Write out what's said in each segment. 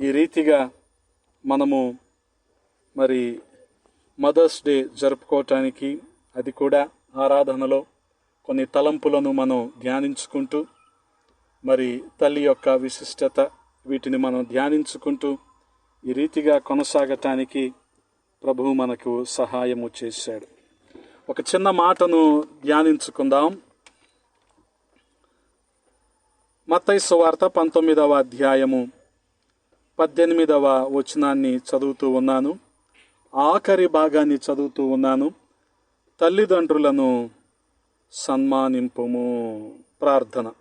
ఈ రీతిగా మనము మరి మదర్స్ డే జరుపుకోవటానికి అది కూడా ఆరాధనలో కొన్ని తలంపులను మనం ధ్యానించుకుంటూ మరి తల్లి యొక్క విశిష్టత వీటిని మనం ధ్యానించుకుంటూ ఈ రీతిగా కొనసాగటానికి ప్రభువు మనకు సహాయము చేశాడు. ఒక చిన్న మాటను ధ్యానించుకుందాం. మత్తయి సువార్త పంతొమ్మిదవ అధ్యాయము పద్దెనిమిదవ వచనాన్ని చదువుతూ ఉన్నాను. ఆఖరి భాగాన్ని చదువుతూ ఉన్నాను. తల్లిదండ్రులను సన్మానింపుము. ప్రార్థన.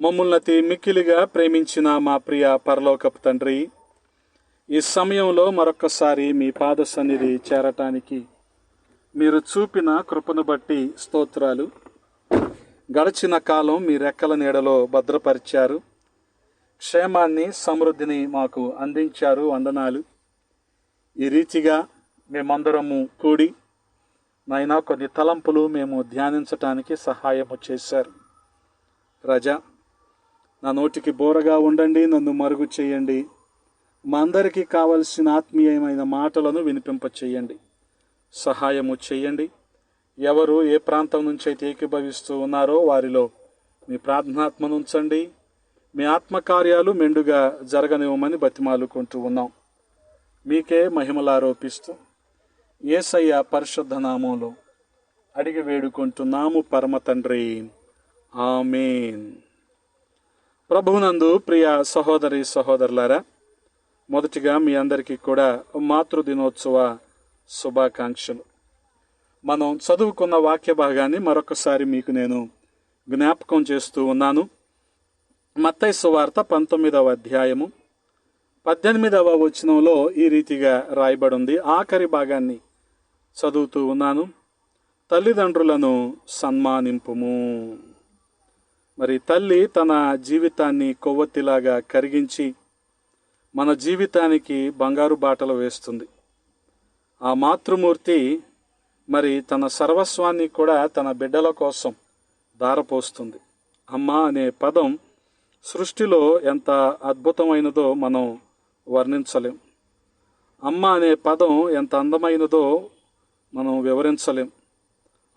మమ్ముల్నతి మిక్కిలిగా ప్రేమించిన మా ప్రియ పరలోకపు తండ్రి ఈ సమయంలో మరొక్కసారి మీ పాద సన్నిధి చేరటానికి మీరు చూపిన కృపను బట్టి స్తోత్రాలు. గడిచిన కాలం మీ రెక్కల నీడలో భద్రపరిచారు. క్షేమాన్ని సమృద్ధిని మాకు అందించారు వందనాలు. ఈ రీతిగా మేమందరము కూడి నైనా కొన్ని తలంపులు మేము ధ్యానించటానికి సహాయము చేశారు. రజా నా నోటికి బోరగా ఉండండి నన్ను మరుగు చేయండి. మా అందరికీ కావలసిన ఆత్మీయమైన మాటలను వినిపింప చేయండి. సహాయము చేయండి. ఎవరు ఏ ప్రాంతం నుంచి అయితే ఏకీభవిస్తూ ఉన్నారో వారిలో మీ ప్రార్థనాత్మను ఉంచండి మీ ఆత్మకార్యాలు మెండుగా జరగనివ్వమని బతిమాలుకుంటూ ఉన్నాం. మీకే మహిమలారోపిస్తూ ఏసయ్య పరిశుద్ధ నామంలో అడిగి వేడుకుంటున్నాము పరమ తండ్రి. ఆమెన్. ప్రభునందు ప్రియ సహోదరి సహోదరులారా మొదటిగా మీ అందరికీ కూడా మాతృదినోత్సవ శుభాకాంక్షలు. మనం చదువుకున్న వాక్య భాగాన్ని మరొకసారి మీకు నేను జ్ఞాపకం చేస్తూ ఉన్నాను. మత్తై సువార్త పంతొమ్మిదవ అధ్యాయము. పద్దెనిమిదవ వచనంలో ఈ రీతిగా రాయబడి ఉంది ఆఖరి భాగాన్ని చదువుతూ ఉన్నాను. తల్లిదండ్రులను సన్మానింపుము. మరి తల్లి తన జీవితాన్ని కొవ్వొత్తిలాగా కరిగించి మన జీవితానికి బంగారు బాటలు వేస్తుంది. ఆ మాతృమూర్తి మరి తన సర్వస్వాన్ని కూడా తన బిడ్డల కోసం దారపోస్తుంది. అమ్మ అనే పదం సృష్టిలో ఎంత అద్భుతమైనదో మనం వర్ణించలేం. అమ్మ అనే పదం ఎంత అందమైనదో మనం వివరించలేం.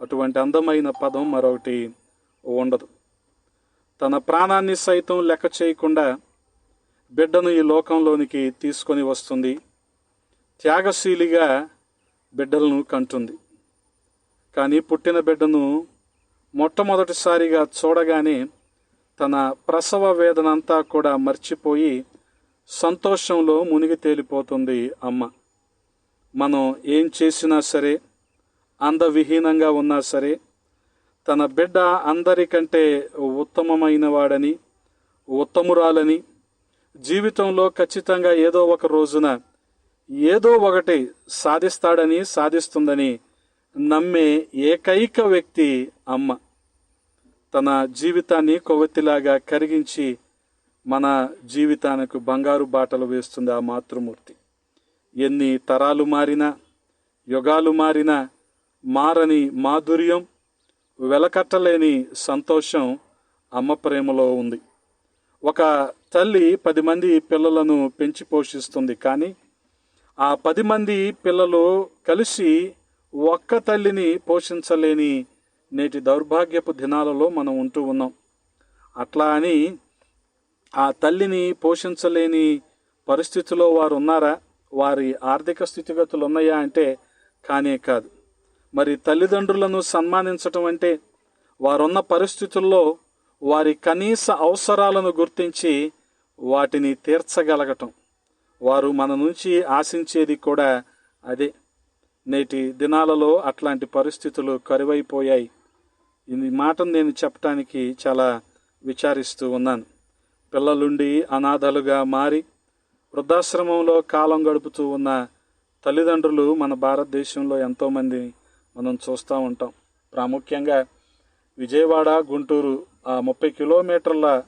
అటువంటి అందమైన పదం మరొకటి ఉండదు. తన ప్రాణాన్ని సైతం లెక్క చేయకుండా బిడ్డను ఈ లోకంలోనికి తీసుకొని వస్తుంది. త్యాగశీలిగా బిడ్డలను కంటుంది. కానీ పుట్టిన బిడ్డను మొట్టమొదటిసారిగా చూడగానే తన ప్రసవ వేదనంతా కూడా మర్చిపోయి సంతోషంలో మునిగి తేలిపోతుంది అమ్మ. మనం ఏం చేసినా సరే అందవిహీనంగా ఉన్నా సరే తన బిడ్డ అందరికంటే ఉత్తమమైన వాడని ఉత్తమురాలని జీవితంలో ఖచ్చితంగా ఏదో ఒక రోజున ఏదో ఒకటి సాధిస్తాడని సాధిస్తుందని నమ్మే ఏకైక వ్యక్తి అమ్మ. తన జీవితాన్ని కొవ్వొత్తిలాగా కరిగించి మన జీవితానికి బంగారు బాటలు వేస్తుంది ఆ మాతృమూర్తి. ఎన్ని తరాలు మారినా యుగాలు మారినా మారని మాధుర్యం వెలకట్టలేని సంతోషం అమ్మ ప్రేమలో ఉంది. ఒక తల్లి పది మంది పిల్లలను పెంచి పోషిస్తుంది కానీ ఆ పది మంది పిల్లలు కలిసి ఒక్క తల్లిని పోషించలేని నేటి దౌర్భాగ్యపు దినాలలో మనం ఉంటూ ఉన్నాం. అట్లా అని ఆ తల్లిని పోషించలేని పరిస్థితిలో వారు ఉన్నారా వారి ఆర్థిక స్థితిగతులు ఉన్నాయా అంటే కానే కాదు. మరి తల్లిదండ్రులను సన్మానించటం అంటే వారున్న పరిస్థితుల్లో వారి కనీస అవసరాలను గుర్తించి వాటిని తీర్చగలగటం. వారు మన నుంచి ఆశించేది కూడా అదే. నేటి దినాలలో అట్లాంటి పరిస్థితులు కరువైపోయాయి. ఈ మాటను నేను చెప్పడానికి చాలా విచారిస్తూ ఉన్నాను. పిల్లలుండి అనాథలుగా మారి వృద్ధాశ్రమంలో కాలం గడుపుతూ ఉన్న తల్లిదండ్రులు మన భారతదేశంలో ఎంతోమంది మనం చూస్తూ ఉంటాం. ప్రాముఖ్యంగా విజయవాడ గుంటూరు ఆ ముప్పై కిలోమీటర్ల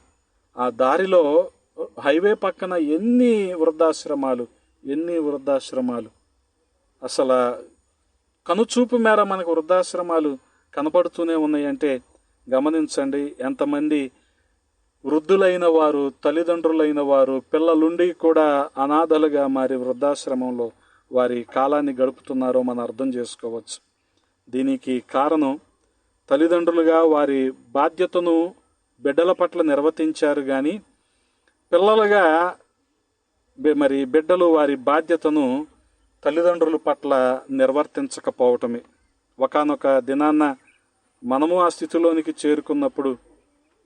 ఆ దారిలో హైవే పక్కన ఎన్ని వృద్ధాశ్రమాలు ఎన్ని వృద్ధాశ్రమాలు? అసలు కనుచూపు మేర మనకు వృద్ధాశ్రమాలు కనపడుతూనే ఉన్నాయంటే గమనించండి ఎంతమంది వృద్ధులైన వారు తల్లిదండ్రులైన వారు పిల్లలుండి కూడా అనాథలుగా మారి వృద్ధాశ్రమంలో వారి కాలాన్ని గడుపుతున్నారో మనం అర్థం చేసుకోవచ్చు. దీనికి కారణం తల్లిదండ్రులుగా వారి బాధ్యతను బిడ్డల పట్ల నిర్వర్తించారు కానీ పిల్లలుగా మరి బిడ్డలు వారి బాధ్యతను తల్లిదండ్రుల పట్ల నిర్వర్తించకపోవటమే. ఒకానొక దినాన్న మనము ఆ స్థితిలోనికి చేరుకున్నప్పుడు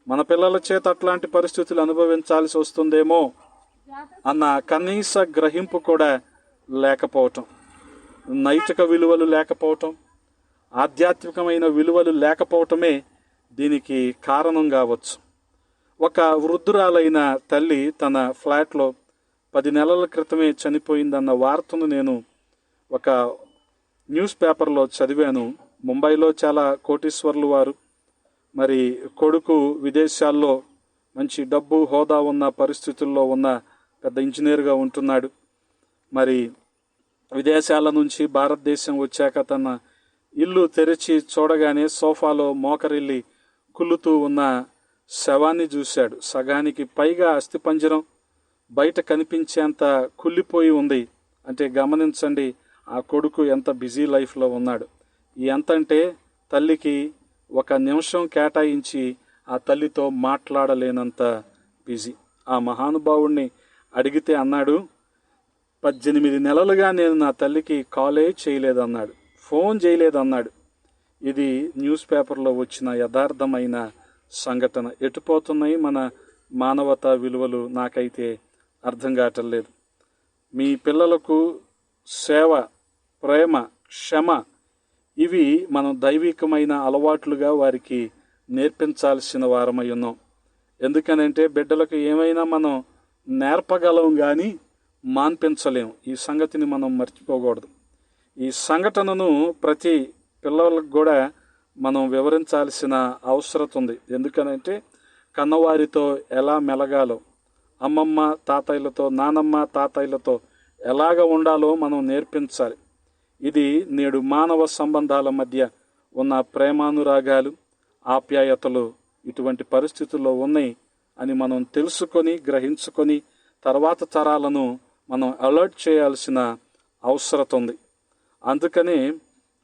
మన పిల్లల చేత అట్లాంటి పరిస్థితులు అనుభవించాల్సి వస్తుందేమో అన్న కనీస గ్రహింపు కూడా లేకపోవటం. నైతిక విలువలు లేకపోవటం ఆధ్యాత్మికమైన విలువలు లేకపోవటమే దీనికి కారణం కావచ్చు. ఒక వృద్ధురాలైన తల్లి తన ఫ్లాట్లో పది నెలల క్రితమే చనిపోయిందన్న వార్తను నేను ఒక న్యూస్ పేపర్లో చదివాను. ముంబైలో చాలా కోటీశ్వర్లు వారు. మరి కొడుకు విదేశాల్లో మంచి డబ్బు హోదా ఉన్న పరిస్థితుల్లో ఉన్న పెద్ద ఇంజనీర్గా ఉంటున్నాడు. మరి విదేశాల నుంచి భారతదేశం వచ్చాక తన ఇల్లు తెరిచి చూడగానే సోఫాలో మోకరిల్లి కుళ్ళుతూ ఉన్న శవాన్ని చూశాడు. సగానికి పైగా అస్థిపంజరం బయట కనిపించేంత కుళ్ళిపోయి ఉంది. అంటే గమనించండి ఆ కొడుకు ఎంత బిజీ లైఫ్లో ఉన్నాడు. ఎంత అంటే తల్లికి ఒక నిమిషం కేటాయించి ఆ తల్లితో మాట్లాడలేనంత బిజీ. ఆ మహానుభావుణ్ణి అడిగితే అన్నాడు పద్దెనిమిది నెలలుగా నేను నా తల్లికి కాలే చేయలేదన్నాడు ఫోన్ చేయలేదన్నాడు. ఇది న్యూస్ పేపర్లో వచ్చిన యథార్థమైన సంఘటన. ఎటుపోతున్నాయి మన మానవతా విలువలు నాకైతే అర్థం కావటం మీ పిల్లలకు సేవ ప్రేమ క్షమ ఇవి మనం దైవికమైన అలవాట్లుగా వారికి నేర్పించాల్సిన వారమై ఉన్నాం ఎందుకనంటే బిడ్డలకు ఏమైనా మనం నేర్పగలం కానీ మాన్పించలేము ఈ సంగతిని మనం మర్చిపోకూడదు. ఈ సంఘటనను ప్రతి పిల్లలకు కూడా మనం వివరించాల్సిన అవసరం ఉంది. ఎందుకనంటే కన్నవారితో ఎలా మెలగాలో అమ్మమ్మ తాతయ్యలతో నానమ్మ తాతయ్యలతో ఎలాగ ఉండాలో మనం నేర్పించాలి. ఇది నేడు మానవ సంబంధాల మధ్య ఉన్న ప్రేమానురాగాలు ఆప్యాయతలు ఇటువంటి పరిస్థితుల్లో ఉన్నాయి అని మనం తెలుసుకొని గ్రహించుకొని తర్వాత తరాలను మనం అలర్ట్ చేయాల్సిన అవసరం ఉంది. అందుకని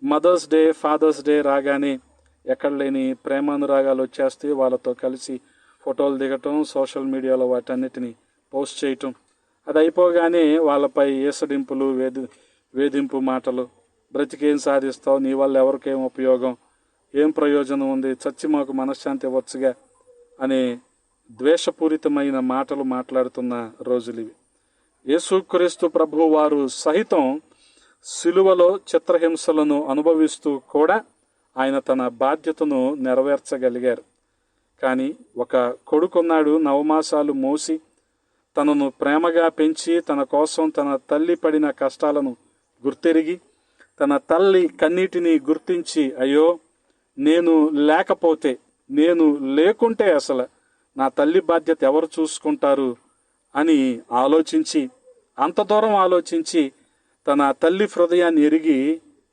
మదర్స్ డే ఫాదర్స్ డే రాగానే ఎక్కడ లేని ప్రేమానురాగాలు వచ్చేస్తే వాళ్ళతో కలిసి ఫోటోలు దిగటం సోషల్ మీడియాలో వాటన్నిటిని పోస్ట్ చేయటం. అది అయిపోగానే వాళ్ళపై ఏసడింపులు వేది వేధింపు మాటలు. బ్రతికేం సాధిస్తావు? నీ వల్ల ఎవరికేం ఉపయోగం? ఏం ప్రయోజనం ఉంది? చచ్చి మాకు మనశ్శాంతి ఇవ్వచ్చుగా? అనే ద్వేషపూరితమైన మాటలు మాట్లాడుతున్న రోజులు ఇవి యేసుక్రీస్తు ప్రభు వారు సహితం సిలువలో చిత్రహింసలను అనుభవిస్తూ కూడా ఆయన తన బాధ్యతను నెరవేర్చగలిగారు. కానీ ఒక కొడుకున్నాడు నవమాసాలు మోసి తనను ప్రేమగా పెంచి తన కోసం తన తల్లి పడిన కష్టాలను గుర్తెరిగి తన తల్లి కన్నీటిని గుర్తించి అయ్యో నేను లేకపోతే నేను లేకుంటే అసలు నా తల్లి బాధ్యత ఎవరు చూసుకుంటారు? అని ఆలోచించి అంత దూరం ఆలోచించి తన తల్లి హృదయాన్ని ఎరిగి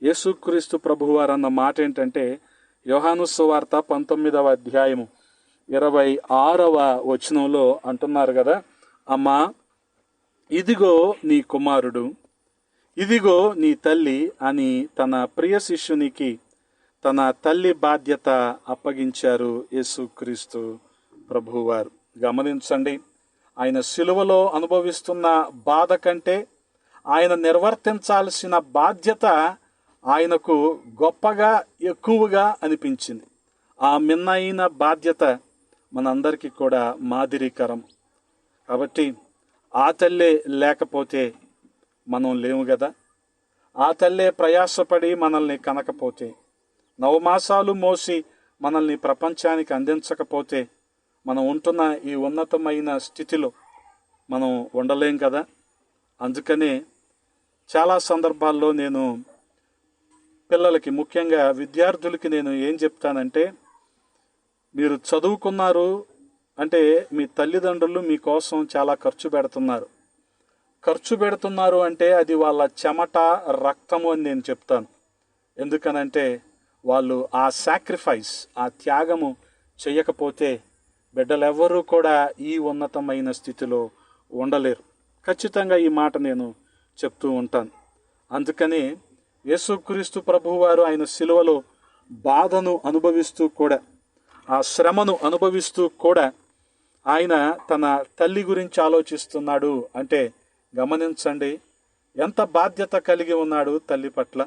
యేసుక్రీస్తు ప్రభువారు అన్న మాట ఏంటంటే యోహాను సువార్త పంతొమ్మిదవ అధ్యాయము ఇరవై ఆరవ వచనంలో అంటున్నారు కదా అమ్మా ఇదిగో నీ కుమారుడు ఇదిగో నీ తల్లి అని తన ప్రియ శిష్యునికి తన తల్లి బాధ్యత అప్పగించారు యేసుక్రీస్తు ప్రభువారు. గమనించండి ఆయన శిలువలో అనుభవిస్తున్న బాధ కంటే ఆయన నిర్వర్తించాల్సిన బాధ్యత ఆయనకు గొప్పగా ఎక్కువగా అనిపించింది. ఆ మిన్నైన బాధ్యత మనందరికీ కూడా మాదిరికరం. కాబట్టి ఆ తల్లే లేకపోతే మనం లేము కదా ఆ తల్లే ప్రయాసపడి మనల్ని కనకపోతే నవమాసాలు మోసి మనల్ని ప్రపంచానికి అందించకపోతే మనం ఉంటున్న ఈ ఉన్నతమైన స్థితిలో మనం ఉండలేం కదా అందుకనే చాలా సందర్భాల్లో నేను పిల్లలకి ముఖ్యంగా విద్యార్థులకి నేను ఏం చెప్తానంటే మీరు చదువుకున్నారు అంటే మీ తల్లిదండ్రులు మీకోసం చాలా ఖర్చు పెడుతున్నారు. ఖర్చు పెడుతున్నారు అంటే అది వాళ్ళ చెమట రక్తము అని నేను చెప్తాను. ఎందుకనంటే వాళ్ళు ఆ సాక్రిఫైస్ ఆ త్యాగము చేయకపోతే బిడ్డలెవ్వరూ కూడా ఈ ఉన్నతమైన స్థితిలో ఉండలేరు. ఖచ్చితంగా ఈ మాట నేను చెప్తూ ఉంటాను. అందుకని యేసుక్రీస్తు ప్రభువారు ఆయన శిలువలో బాధను అనుభవిస్తూ కూడా ఆ శ్రమను అనుభవిస్తూ కూడా ఆయన తన తల్లి గురించి ఆలోచిస్తున్నాడు అంటే గమనించండి ఎంత బాధ్యత కలిగి ఉన్నాడు తల్లి పట్ల.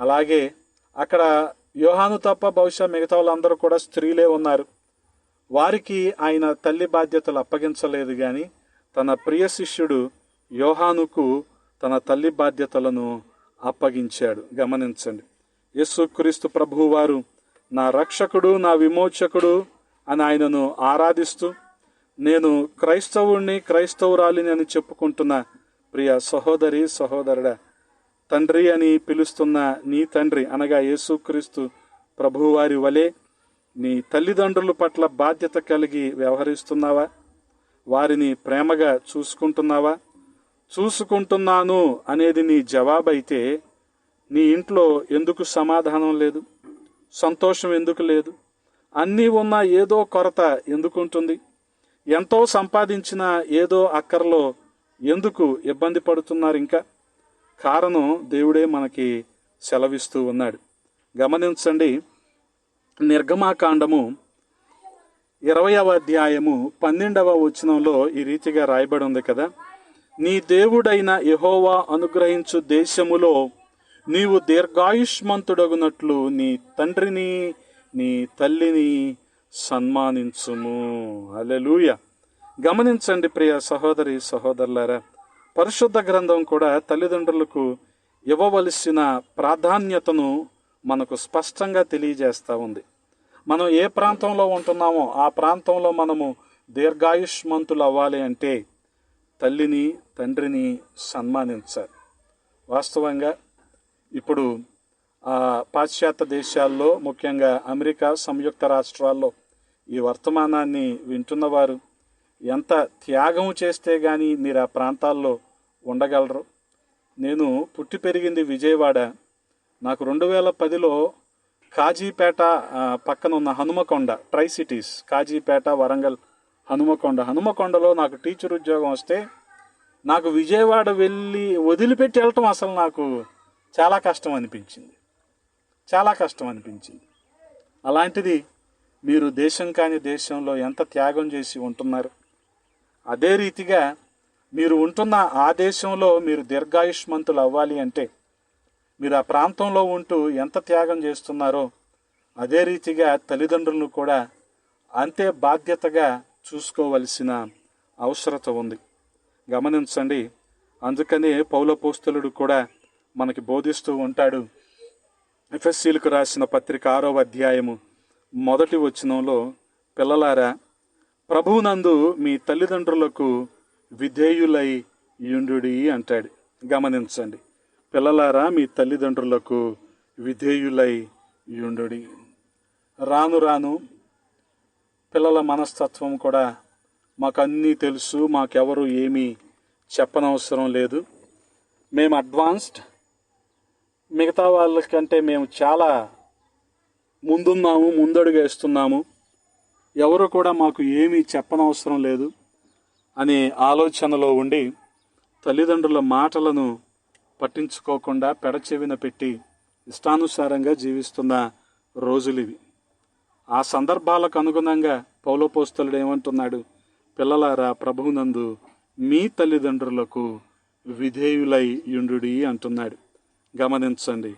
అలాగే అక్కడ యోహాను తప్ప బహుశా మిగతా వాళ్ళందరూ కూడా స్త్రీలే ఉన్నారు. వారికి ఆయన తల్లి బాధ్యతలు అప్పగించలేదు కానీ తన ప్రియ శిష్యుడు యోహానుకు తన తల్లి బాధ్యతలను అప్పగించాడు. గమనించండి. యేసుక్రీస్తు ప్రభువు వారు నా రక్షకుడు నా విమోచకుడు అని ఆయనను ఆరాధిస్తూ నేను క్రైస్తవుణ్ణి క్రైస్తవురాలిని అని చెప్పుకుంటున్న ప్రియ సహోదరి సహోదరుడా తండ్రి అని పిలుస్తున్న నీ తండ్రి అనగా యేసుక్రీస్తు ప్రభువారి వలె నీ తల్లిదండ్రుల పట్ల బాధ్యత కలిగి వ్యవహరిస్తున్నావా? వారిని ప్రేమగా చూసుకుంటున్నావా? చూసుకుంటున్నాను అనేది నీ జవాబైతే నీ ఇంట్లో ఎందుకు సమాధానం లేదు? సంతోషం ఎందుకు లేదు? అన్నీ ఉన్న ఏదో కొరత ఎందుకుంటుంది? ఎంతో సంపాదించిన ఏదో అక్కర్లో ఎందుకు ఇబ్బంది పడుతున్నారు ఇంకా? కారణం దేవుడే మనకి సెలవిస్తూ ఉన్నాడు. గమనించండి నిర్గమాకాండము ఇరవయవ అధ్యాయము పన్నెండవ వచనంలో ఈ రీతిగా రాయబడి ఉంది కదా? నీ దేవుడైన యహోవా అనుగ్రహించు దేశములో నీవు దీర్ఘాయుష్మంతుడగునట్లు నీ తండ్రిని నీ తల్లిని సన్మానించుము. అలెలూయ గమనించండి ప్రియ సహోదరి సహోదరులారా. పరిశుద్ధ గ్రంథం కూడా తల్లిదండ్రులకు ఇవ్వవలసిన ప్రాధాన్యతను మనకు స్పష్టంగా తెలియజేస్తూ ఉంది. మనం ఏ ప్రాంతంలో ఉంటున్నామో ఆ ప్రాంతంలో మనము దీర్ఘాయుష్మంతులు అవ్వాలి అంటే తల్లిని తండ్రిని సన్మానించాలి. వాస్తవంగా ఇప్పుడు ఆ, పాశ్చాత్య దేశాల్లో ముఖ్యంగా అమెరికా సంయుక్త రాష్ట్రాల్లో ఈ వర్తమానాన్ని వింటున్నవారు ఎంత త్యాగం చేస్తే కానీ మీరు ఆ ప్రాంతాల్లో ఉండగలరు? నేను పుట్టి పెరిగింది విజయవాడ. నాకు రెండు వేల పదిలో కాజీపేట పక్కన ఉన్న హనుమకొండ ట్రై సిటీస్ కాజీపేట వరంగల్ హనుమకొండ. హనుమకొండలో నాకు టీచర్ ఉద్యోగం వస్తే నాకు విజయవాడ వెళ్ళి వదిలిపెట్టి వెళ్ళటం అసలు నాకు చాలా కష్టం అనిపించింది. చాలా కష్టం అనిపించింది. అలాంటిది మీరు దేశం కాని దేశంలో ఎంత త్యాగం చేసి ఉంటున్నారు? అదే రీతిగా మీరు ఉంటున్న ఆ దేశంలో మీరు దీర్ఘాయుష్మంతులు అవ్వాలి అంటే మీరు ఆ ప్రాంతంలో ఉంటూ ఎంత త్యాగం చేస్తున్నారో అదే రీతిగా తల్లిదండ్రులను కూడా అంతే బాధ్యతగా చూసుకోవలసిన అవసరత ఉంది. గమనించండి. అందుకనే పౌలపోస్తులుడు కూడా మనకి బోధిస్తూ ఉంటాడు. ఎఫ్ఎస్సీలకు రాసిన పత్రిక ఆరో అధ్యాయము మొదటి వచనంలో పిల్లలారా ప్రభువునందు మీ తల్లిదండ్రులకు విధేయులై యుండుడి అంటాడు. గమనించండి. పిల్లలారా మీ తల్లిదండ్రులకు విధేయులై యుండుడి. రాను రాను పిల్లల మనస్తత్వం కూడా మాకు అన్నీ తెలుసు మాకెవరు ఏమీ చెప్పనవసరం లేదు. మేము అడ్వాన్స్డ్. మిగతా వాళ్ళకంటే మేము చాలా ముందున్నాము ముందడుగేస్తున్నాము. ఎవరు కూడా మాకు ఏమీ చెప్పనవసరం లేదు అనే ఆలోచనలో ఉండి తల్లిదండ్రుల మాటలను పట్టించుకోకుండా పెడచెవిన పెట్టి ఇష్టానుసారంగా జీవిస్తున్న రోజులు ఇవి ఆ సందర్భాలకు అనుగుణంగా పౌలోపోస్తలుడు ఏమంటున్నాడు పిల్లలారా ప్రభువునందు మీ తల్లిదండ్రులకు విధేయులై యుండు అంటున్నాడు. గమనించండి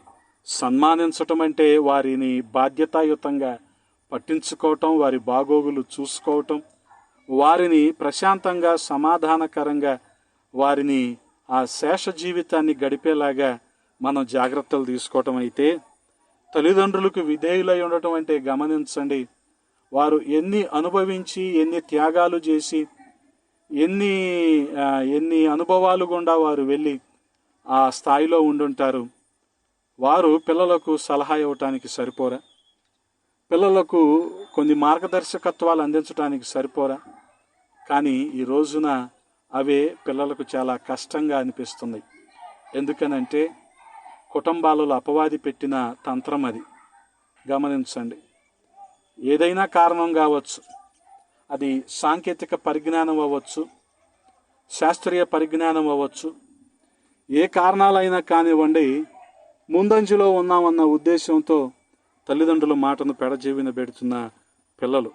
సన్మానించటం అంటే వారిని బాధ్యతాయుతంగా పట్టించుకోవటం వారి బాగోగులు చూసుకోవటం వారిని ప్రశాంతంగా సమాధానకరంగా వారిని ఆ శేష జీవితాన్ని గడిపేలాగా మనం జాగ్రత్తలు తీసుకోవటం అయితే తల్లిదండ్రులకు విధేయులై ఉండటం అంటే గమనించండి. వారు ఎన్ని అనుభవించి ఎన్ని త్యాగాలు చేసి ఎన్ని ఎన్ని అనుభవాలు గుండా వారు వెళ్ళి ఆ స్థాయిలో ఉండుంటారు. వారు పిల్లలకు సలహా ఇవ్వటానికి సరిపోరా? పిల్లలకు కొన్ని మార్గదర్శకత్వాలు అందించడానికి సరిపోరా? కానీ ఈ రోజున అవే పిల్లలకు చాలా కష్టంగా అనిపిస్తుంది. ఎందుకనంటే కుటుంబాలలో అపవాది పెట్టిన తంత్రం అది. గమనించండి. ఏదైనా కారణం కావచ్చు. అది సాంకేతిక పరిజ్ఞానం అవ్వచ్చు. శాస్త్రీయ పరిజ్ఞానం అవ్వచ్చు. ఏ కారణాలైనా కానివ్వండి ముందంజలో ఉన్నామన్న ఉద్దేశంతో తల్లిదండ్రుల మాటను పెడజీవిన పెడుతున్న పిల్లలు.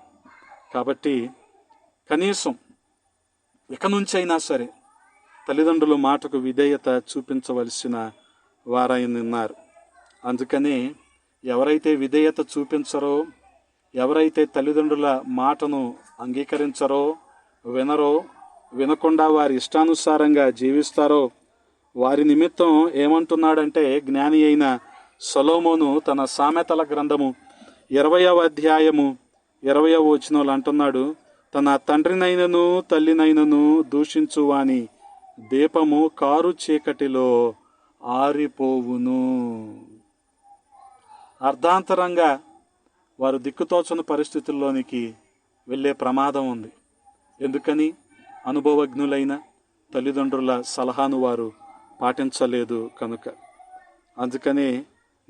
కాబట్టి కనీసం ఇక నుంచైనా సరే తల్లిదండ్రుల మాటకు విధేయత చూపించవలసిన వారైనారు అందుకని ఎవరైతే విధేయత చూపించరో ఎవరైతే తల్లిదండ్రుల మాటను అంగీకరించరో వినరో వినకుండా వారి ఇష్టానుసారంగా జీవిస్తారో వారి నిమిత్తం ఏమంటున్నాడంటే జ్ఞాని అయిన సొలోమోను తన సామెతల గ్రంథము ఇరవయవ అధ్యాయము ఇరవయవ వచనంలో అంటున్నాడు తన తండ్రినైనను తల్లినైనను దూషించువాని దీపము కారు చీకటిలో ఆరిపోవును. అర్ధాంతరంగా వారు దిక్కుతోచని పరిస్థితుల్లోనికి వెళ్ళే ప్రమాదం ఉంది. ఎందుకని? అనుభవజ్ఞులైన తల్లిదండ్రుల సలహాను వారు పాటించలేదు కనుక. అందుకని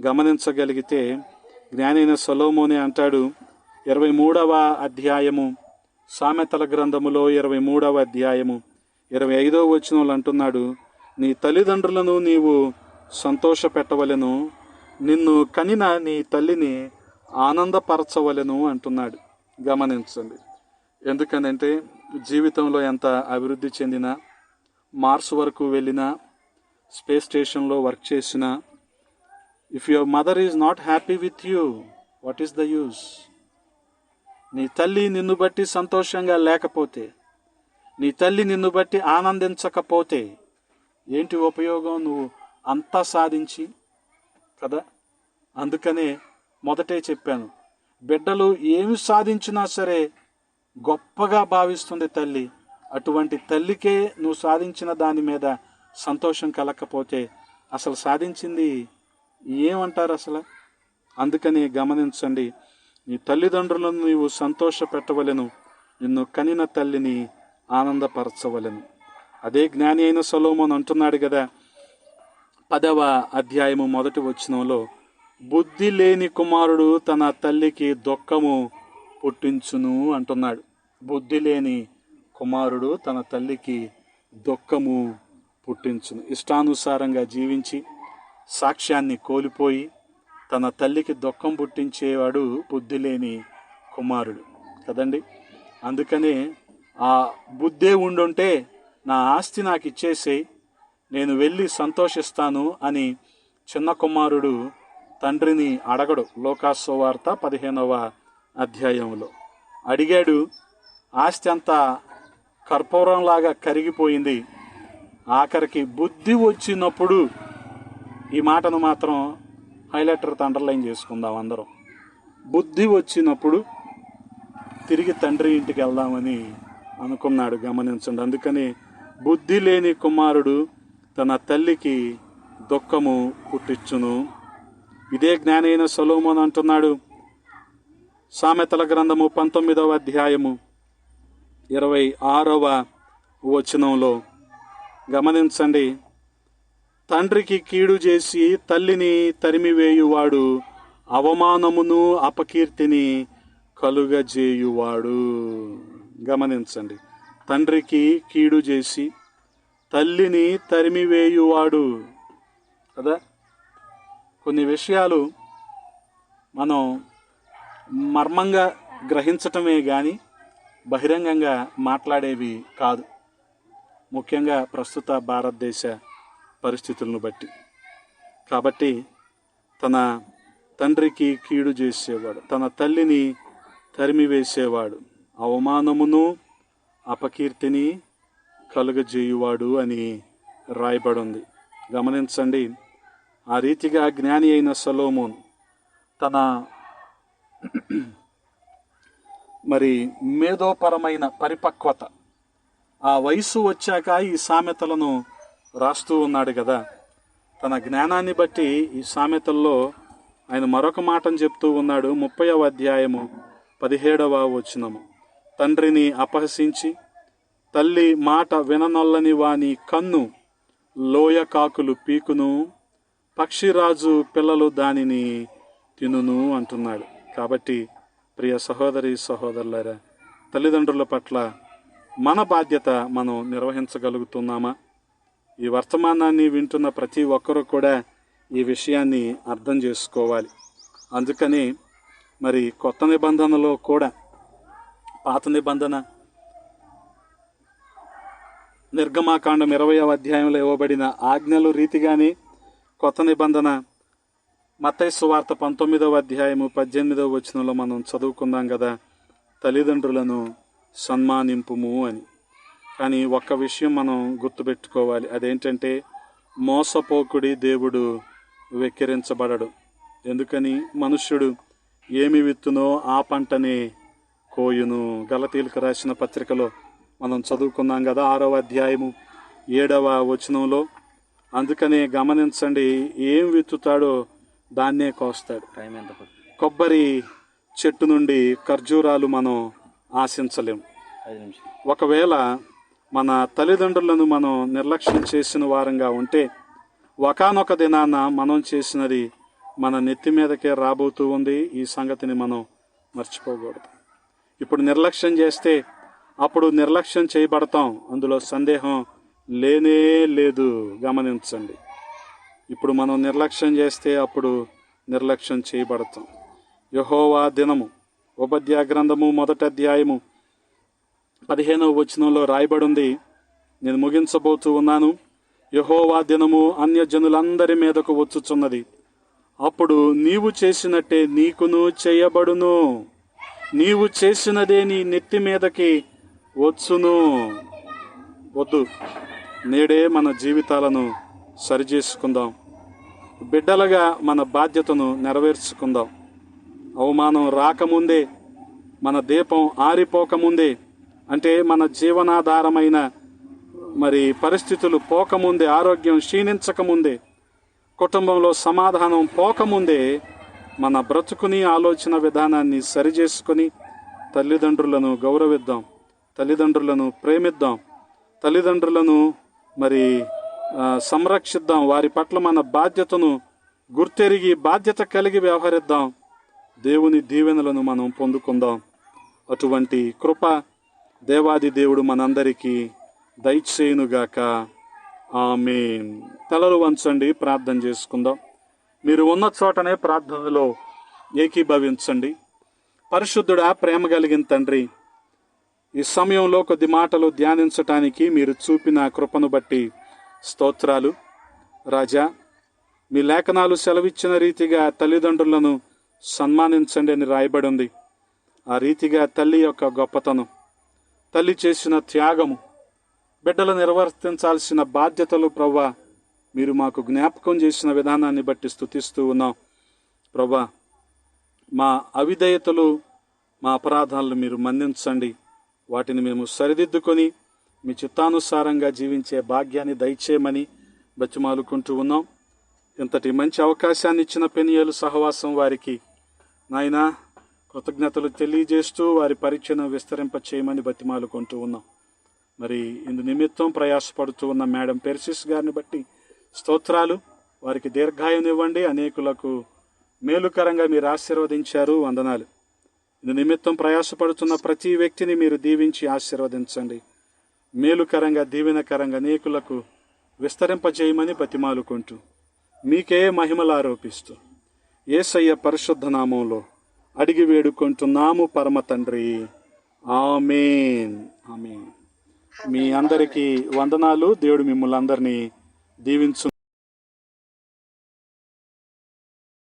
గమనించగలిగితే జ్ఞానైన సొలోమోని అంటాడు ఇరవై మూడవ అధ్యాయము సామెతల గ్రంథములో ఇరవై మూడవ అధ్యాయము ఇరవై ఐదవ వచనంలో అంటున్నాడు నీ తల్లిదండ్రులను నీవు సంతోషపెట్టవలెను నిన్ను కనిన నీ తల్లిని ఆనందపరచవలెను అంటున్నాడు. గమనించండి. ఎందుకనంటే జీవితంలో ఎంత అభివృద్ధి చెందినా మార్స్ వరకు వెళ్ళినా స్పేస్ స్టేషన్లో వర్క్ చేసినా if your mother is not happy with you what is the use నీ తల్లి నిన్ను బట్టి సంతోషంగా లేకపోతే నీ తల్లి నిన్ను బట్టి ఆనందించకపోతే ఏంటి ఉపయోగం నువ్వు అంతా సాధించి? కదా? అందుకనే మొదటే చెప్పాను బిడ్డలు ఏమి సాధించినా సరే గొప్పగా భావిస్తుంది తల్లి. అటువంటి తల్లికే నువ్వు సాధించిన దాని మీద సంతోషం కలగకపోతే అసలు సాధించింది ఏమంటారు అసలు? అందుకని గమనించండి నీ తల్లిదండ్రులను నీవు సంతోష పెట్టవలెను నిన్ను కనిన తల్లిని ఆనందపరచవలెను. అదే జ్ఞాని అయిన సొలోమోన్ అంటున్నాడు కదా పదవ అధ్యాయము మొదటి వచనంలో బుద్ధి లేని కుమారుడు తన తల్లికి దుఃఖము పుట్టించును అంటున్నాడు. బుద్ధి లేని కుమారుడు తన తల్లికి దుఃఖము పుట్టించును. ఇష్టానుసారంగా జీవించి సాక్ష్యాన్ని కోల్పోయి తన తల్లికి దుఃఖం పుట్టించేవాడు బుద్ధి లేని కుమారుడు. కదండి? అందుకనే ఆ బుద్ధే ఉండుంటే నా ఆస్తి నాకు ఇచ్చేసేయి నేను వెళ్ళి సంతోషిస్తాను అని చిన్న కుమారుడు తండ్రిని అడగడు. లోకాసువార్త పదిహేనవ అధ్యాయంలో. అడిగాడు ఆస్తి అంతా కర్పూరంలాగా కరిగిపోయింది. ఆఖరికి బుద్ధి వచ్చినప్పుడు ఈ మాటను మాత్రం హైలైటర్ అండర్లైన్ చేసుకుందాం అందరం. బుద్ధి వచ్చినప్పుడు తిరిగి తండ్రి ఇంటికి వెళ్దామని అనుకున్నాడు గమనించండి. అందుకని బుద్ధి లేని కుమారుడు తన తల్లికి దుఃఖము పుట్టించును. ఇదే జ్ఞానైన సొలోమోన్ అంటున్నాడు సామెతల గ్రంథము పంతొమ్మిదవ అధ్యాయము ఇరవై ఆరవ వచనంలో. గమనించండి. తండ్రికి కీడు చేసి తల్లిని తరిమివేయువాడు అవమానమును అపకీర్తిని కలుగజేయువాడు. గమనించండి. తండ్రికి కీడు చేసి తల్లిని తరిమివేయువాడు. కదా? కొన్ని విషయాలు మనం మర్మంగా గ్రహించటమే కానీ బహిరంగంగా మాట్లాడేవి కాదు. ముఖ్యంగా ప్రస్తుత భారతదేశ పరిస్థితులను బట్టి. కాబట్టి తన తండ్రికి కీడు చేసేవాడు తన తల్లిని తరిమివేసేవాడు అవమానమును అపకీర్తిని కలుగజేయువాడు అని రాయబడింది. గమనించండి ఆ రీతిగా జ్ఞాని అయిన సలోమోన్ తన మరి మేధోపరమైన పరిపక్వత ఆ వయసు వచ్చాక ఈ సామెతలను రాస్తూ ఉన్నాడు కదా. తన జ్ఞానాన్ని బట్టి ఈ సామెతల్లో ఆయన మరొక మాటను చెప్తూ ఉన్నాడు. ముప్పైవ అధ్యాయము పదిహేడవ వచనము. తండ్రిని అపహసించి తల్లి మాట విననొల్లని వాని కన్ను లోయ కాకులు పీకును పక్షిరాజు పిల్లలు దానిని తినును అంటున్నాడు. కాబట్టి ప్రియ సహోదరి సహోదరులారా తల్లిదండ్రుల పట్ల మన బాధ్యత మనం నిర్వహించగలుగుతున్నామా? ఈ వర్తమానాన్ని వింటున్న ప్రతి ఒక్కరూ కూడా ఈ విషయాన్ని అర్థం చేసుకోవాలి. అందుకని మరి కొత్త నిబంధనలో కూడా పాత నిబంధన నిర్గమాకాండం ఇరవయవ అధ్యాయంలో ఇవ్వబడిన ఆజ్ఞలు రీతిగానే కొత్త నిబంధన మత్తయి సువార్త పంతొమ్మిదవ అధ్యాయము పద్దెనిమిదవ వచనంలో మనం చదువుకుందాం కదా తల్లిదండ్రులను సన్మానింపుము అని. కానీ ఒక్క విషయం మనం గుర్తుపెట్టుకోవాలి. అదేంటంటే మోసపోకుడి దేవుడు వెక్కిరించబడడు. ఎందుకని? మనుష్యుడు ఏమి విత్తునో ఆ పంటనే కోయును. గలతీలకు రాసిన పత్రికలో మనం చదువుకున్నాం కదా ఆరవ అధ్యాయము ఏడవ వచనంలో. అందుకనే గమనించండి ఏం విత్తుతాడో దాన్నే కోస్తాడు. టైం ఎంత పడుతుంది? కొబ్బరి చెట్టు నుండి ఖర్జూరాలు మనం ఆశించలేం ఐదు నిమిషాలు. ఒకవేళ మన తల్లిదండ్రులను మనం నిర్లక్ష్యం చేసిన వారంగా ఉంటే ఒకానొక దినాన మనం చేసినది మన నెత్తి మీదకే రాబోతూ ఉంది. ఈ సంగతిని మనం మర్చిపోకూడదు. ఇప్పుడు నిర్లక్ష్యం చేస్తే అప్పుడు నిర్లక్ష్యం చేయబడతాం. అందులో సందేహం లేనే లేదు. గమనించండి. ఇప్పుడు మనం నిర్లక్ష్యం చేస్తే అప్పుడు నిర్లక్ష్యం చేయబడతాం. యహోవా దినము. ఉపధ్యాయ గ్రంథము మొదటి అధ్యాయము పదిహేనవ వచనంలో రాయబడింది. నేను ముగించబోతూ ఉన్నాను. యహోవా దినము అన్యజనులందరి మీదకు వచ్చుచున్నది. అప్పుడు నీవు చేసినట్టే నీకును చేయబడును. నీవు చేసినదే నీ నెత్తి మీదకి వచ్చును. వద్దు. నేడే మన జీవితాలను సరిచేసుకుందాం. బిడ్డలుగా మన బాధ్యతను నెరవేర్చుకుందాం. అవమానం రాకముందే మన దీపం ఆరిపోకముందే అంటే మన జీవనాధారమైన మరి పరిస్థితులు పోకముందే ఆరోగ్యం క్షీణించకముందే కుటుంబంలో సమాధానం పోకముందే మన బ్రతుకుని ఆలోచన విధానాన్ని సరిచేసుకొని తల్లిదండ్రులను గౌరవిద్దాం తల్లిదండ్రులను ప్రేమిద్దాం తల్లిదండ్రులను మరి సంరక్షిద్దాం వారి పట్ల మన బాధ్యతను గుర్తెరిగి బాధ్యత కలిగి వ్యవహరిద్దాం. దేవుని దీవెనలను మనం పొందుకుందాం. అటువంటి కృప దేవాది దేవుడు మనందరికీ దయచేయునుగాక. ఆమె తలలు వంచండి ప్రార్థన చేసుకుందాం. మీరు ఉన్న చోటనే ప్రార్థనలో ఏకీభవించండి. పరిశుద్ధుడా ప్రేమ కలిగిన తండ్రి ఈ సమయంలో కొద్ది మాటలు ధ్యానించటానికి మీరు చూపిన కృపను బట్టి స్తోత్రాలు. రాజా మీ లేఖనాలు సెలవిచ్చిన రీతిగా తల్లిదండ్రులను సన్మానించండి అని రాయబడి ఉంది. ఆ రీతిగా తల్లి యొక్క గొప్పతనం తల్లి చేసిన త్యాగము బిడ్డలు నిర్వర్తించాల్సిన బాధ్యతలు ప్రవ్వా మీరు మాకు జ్ఞాపకం చేసిన విధానాన్ని బట్టి స్థుతిస్తూ ఉన్నాం. ప్రవ్వా మా అవిధేయతలు మా అపరాధాలను మీరు మన్నించండి. వాటిని మేము సరిదిద్దుకొని మీ చిత్తానుసారంగా జీవించే భాగ్యాన్ని దయచేయమని బతిమాలుకుంటూ ఉన్నాం. ఇంతటి మంచి అవకాశాన్ని ఇచ్చిన పెనియలు సహవాసం వారికి నాయనా కృతజ్ఞతలు తెలియజేస్తూ వారి పరీక్షను విస్తరింప చేయమని బతిమాలుకుంటూ ఉన్నాం. మరి ఇందు నిమిత్తం ప్రయాసపడుతూ ఉన్న మేడం పెర్సిస్ గారిని బట్టి స్తోత్రాలు. వారికి దీర్ఘాయునివ్వండి. అనేకులకు మేలుకరంగా మీరు ఆశీర్వదించారు. వందనాలు. ఇందు నిమిత్తం ప్రయాసపడుతున్న ప్రతి వ్యక్తిని మీరు దీవించి ఆశీర్వదించండి. మేలుకరంగా దీవెనకరంగా అనేకులకు విస్తరింపజేయమని బతిమాలుకుంటూ మీకే మహిమలు ఆరోపిస్తూ ఏసయ్య పరిశుద్ధ నామంలో అడిగి వేడుకుంటున్నాము పరమ తండ్రి. ఆమేన్. ఆమెన్. మీ అందరికీ వందనాలు. దేవుడు మిమ్మల్ని అందరినీ దీవించు